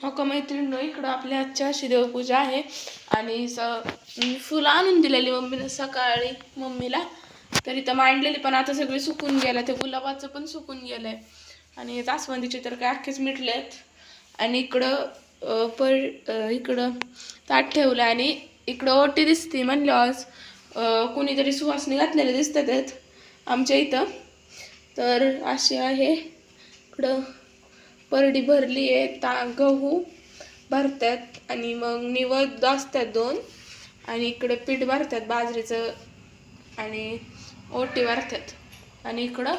हो का मैत्रिणी इकडं आपल्या आजच्या अशी देवपूजा आहे. आणि स फुलं आणून दिलेली मम्मीनं सकाळी मम्मीला. तर इथं मांडलेली पण आता सगळे सुकून गेलं ते गुलाबाचं पण सुकून गेलंय. आणि जास्वंदीचे तर काय अख्खेच आहेत आणि इकडं पर इकडं ताट ठेवलं आणि इकडं ओटी दिसते म्हणलं आज. कुणीतरी सुवासनी घातलेले दिसतात आहेत आमच्या इथं. तर अशी आहे इकडं परडी भरली आहे ता गहू भरतात आणि मग निवद असतात दोन. आणि इकडे पीठ भरतात बाजरीचं आणि ओटी भरतात. आणि इकडं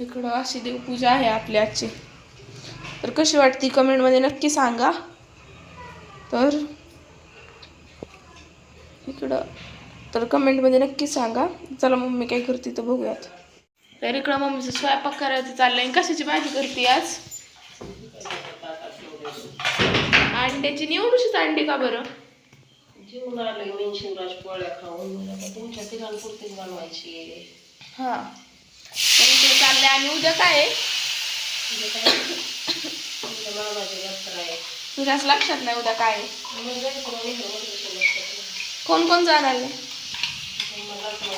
इकडं अशी देवपूजा आहे आपल्या आजची. तर कशी वाटते कमेंटमध्ये नक्की सांगा. तर इकडं तर कमेंटमध्ये नक्की सांगा. चला मम्मी काय करते तर बघूयात. तर इकडं मम्मीचं स्वयंपाक करायचं चाललंय. कशाची भाजी करते आज? अंड्याची निवडूशीच अंडी का बरं? जेवण आलं मी शिवराज पोळ्या खाऊन मला आता तुमच्या तिघांपुरतीच बनवायची. हा. तर इकडे चाललंय आणि उद्या काय आहे? म्हणजे काय? तुमच्या मामाचे यात्रा आहे. तुझ्याच लक्षात नाही उद्या काय आहे? मग जायचं मग इकडं वरती लक्षात कोण कोण जाणार आहे? जायचं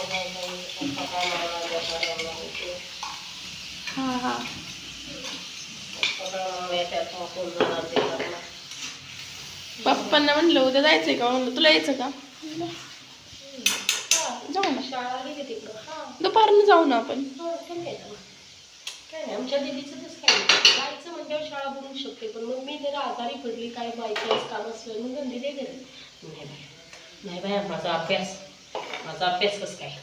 पप्पा कामाला होते. हा हा. पप्पा कामाला येतात मग कोण जाणार ते करणार. पप्पांना म्हणलं उद्या जायचंय का? म्हणलं तुला यायचं का? जाऊ ना. हा दुपारनं जाऊ ना आपण. हा, आमच्या दिदीचं तसं काय जायचं म्हणल्यावर शाळा बनवू शकते पण मग मी जर आजारी पडली काय बायचं काम असलं मग गंदी दे घरी नाही बाय नाही बाय माझा अभ्यास माझा अभ्यास कसं काय.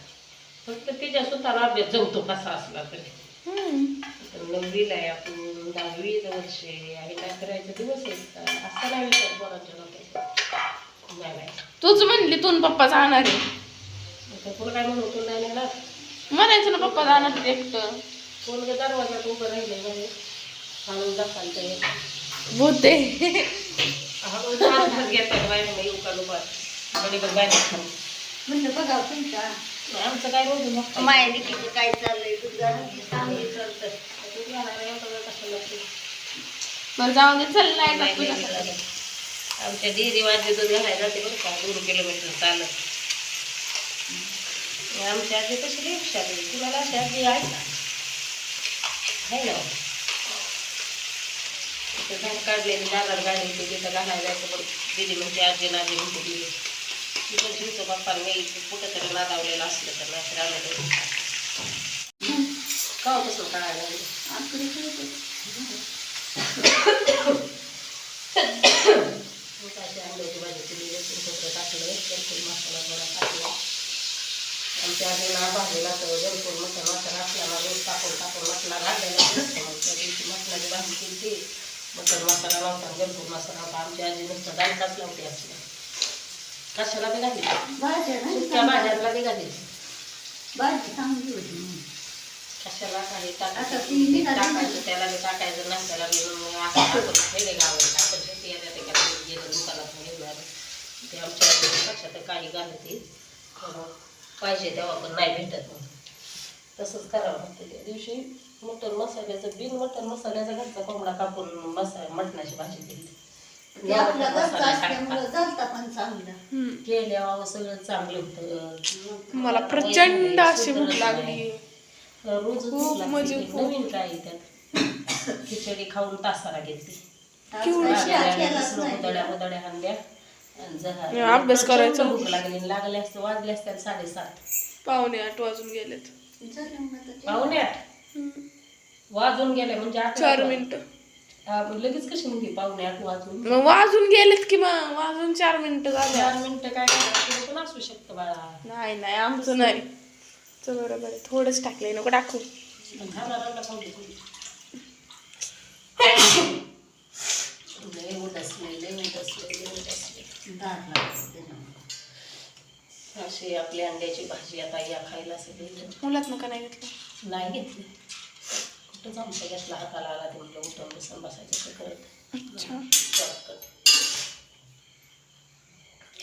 फक्त तिच्या स्वतःला अभ्यास जमतो कसा असला तरी. नववीला आहे आपण. दहावी वर्ष आहे आणि काय करायचं दिवस का असा नाही विचार नाही बाय तूच म्हणली तू न पप्पा जाणार आहे. काय म्हणतो नाही नेणार म्हणायचं ना पप्पा जाणार एकटं. कोण ग दरवाजात उभं राहिले म्हणजे हळून ते घेतात बाहेर बाहेर खाऊ म्हणलं बघा तुमच्या. नाही, आमचं काय रोज मग माया काय चाललंय तुझं चांगली चालतं तू घालायला एवढं वेळ कसं लागते बरं जाऊन दे चल नाही का तुझ्या. आमच्या डेअरी वाजले दूध घालायला जाते बरं का दोन किलोमीटर चालत. आणि आमची आजी कशी आहे तुम्हाला अशी आजी आहे का? आहे ना तिथं झाड काढलेली दारात गाडी होती तिथं घालायला जायचं पण दिदी म्हणते आजी नाजी म्हणते दिदी. तिथं शिवचं बाप्पा मी कुठं तरी नादावलेलं असलं तर नाही तर आलं का हो तसं कळायला अशी अंड्याची भाजी केली खोबरं टाकलं भरपूर मसाला थोडा टाकला आमच्या आजीला भाजीला तर भरपूर मसाला मसाला असल्याला रोज टाकून टाकून मसाला घालायला त्या दिवशी मसाल्याची भाजी केली ती मटन मसाला नव्हता भरपूर मसाला होता आमची आजी नुसतं दालकाच लावते असल्या कशाला बी घातली भाज्या सुक्या भाज्यातला बी घातली भाजी चांगली होती. कशाला काही. टाकायचं? त्याला बी टाकायचं नाही त्याला बी मग असं टाकून ठेवले गावाला. आपण शेती येतात ते काय गेलं दुकानात घेऊन. ते आमच्या काही घालते पाहिजे तेव्हा पण नाही भेटत मग. तसंच करावं लागतं. त्या दिवशी मटण मसाल्याचं बिन मटण मसाल्याचा घरचा कोंबडा कापून मसा मटणाची भाजी केली. केल्यावर सगळं चांगलं होतं. मला प्रचंड अशी भूक लागली. रोज. म्हणजे. नवीन काय आहे त्यात. खिचडी खाऊन तासाला घेतली. उदड्या उदड्या आणल्या अभ्यास करायचा. भूक लागली लागले असते वाजले असते साडेसात. पावणे आठ वाजून गेलेत. झालं. पाहुणे आठ. वाजून गेले म्हणजे आठ चार मिनिटं. मग लगेच कशी म्हणते पाहुणे आठ वाजून? मग वाजून गेलेत की मग? वाजून चार मिनिटं झाल्या चार मिनिटं काय पण असू शकतं बाळा. नाही नाही आमचं नाही. बरोबर आहे. थोडंच टाकलंय. नको टाकू. अशी आपली अंड्याची भाजी आता या खायला सगळी मुलात नका नाही घेतलं. नाही घेतली. कुठं चमचा घेतला? हाताला आला ते म्हटलं उठून बसून बसायचं ते करत.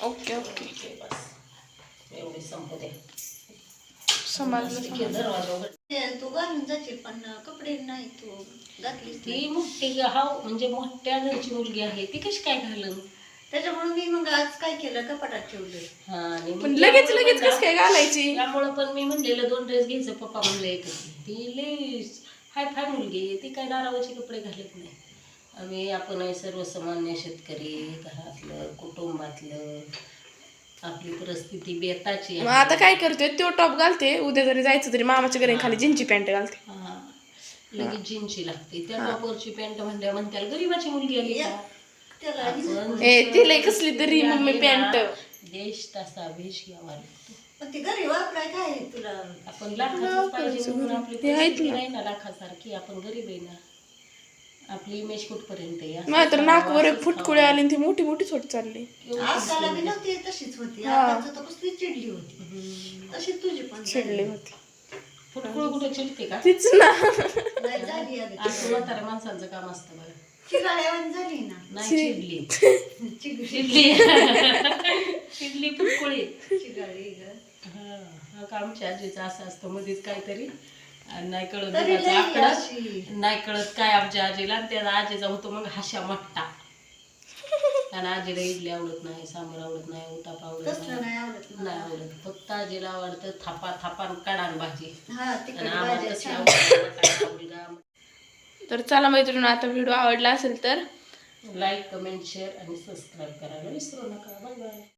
ओके. ओके बस. एवढी संपू दे. समजलं ते घालून जाशील पण कपडे नाही तू नाही. मोठी हाव म्हणजे मोठ्या घरची मुलगी आहे. ती कशी काय घालून त्याच्यामुळे मी मग आज काय केलं? कपाटात ठेवलं. हा पण लगेच त्यामुळं लगेच पण कस काय घालायची? त्यामुळं पण मी म्हणलेलं दोन ड्रेस घ्यायचं. पप्पा म्हणलं. ती लई हाय फाय मुलगी आहे. ती काय दारावरचे कपडे घालत नाही. आम्ही आपण सर्वसामान्य शेतकरी घरातलं कुटुंबातलं आपली परिस्थिती बेताची मग. आता काय करते तो टॉप घालते उद्या जरी जायचं तरी मामाच्या घरी खाली जीनची पॅन्ट घालते हा. लगेच जीन्सची लागते. त्या टॉपवरची पॅन्ट म्हणल्या म्हणत्याला गरीबाची मुलगी आली का? त्याला आपण ए जसं ती लई कसली तरी मम्मी पॅन्ट. देश तसा वेश घ्यावा लागतो. पण ते घरी वापराय काय आहे तुला? आपण पाहिजे म्हणून आपली ते आहेत परिस्थिती ना. नाही ना लाखासारखी. आपण गरीब आहे ना. आपली इमेज कुठपर्यंत आहे? तर नाकवर एक फुटकुळे. आली आणि ती मोठी मोठी छोट चालली. एवढं आजकाल बी नव्हती तशीच होती. आता तर कसली चिडली होती. तशी तुझी पण चिडली होती. फुटकुळ कुठे चिडते का? तीच ना. नाही झाली माणसांचं काम असतं बघा चिराळ्यावानी झाली ना. नाही चिडली. चिडली चिडली. चिडली फुटकुळी. चिराळी ग. का आमच्या आजीचं असं असतं मध्येच काहीतरी. नाही कळत तरी आकडं. नाही कळत काय आमच्या आजीला. आणि त्या आजीचा होतो मग हाशा मट्टा आणि आजीला इडली आवडत नाही सांबर आवडत नाही उताप आवडत तसलं नाही. नाही आवडत मला. नाही आवडत. फक्त आजीला आवडतं थापा थापान कडान भाजी. हा आणि आम्हाला भाज्या तशी छान. आवडते बटाटा, मुलगा तर चला मैत्रिणी आता व्हिडिओ आवडला असेल तर लाईक कमेंट शेअर आणि सबस्क्राईब करायला विसरू नका. Bye bye.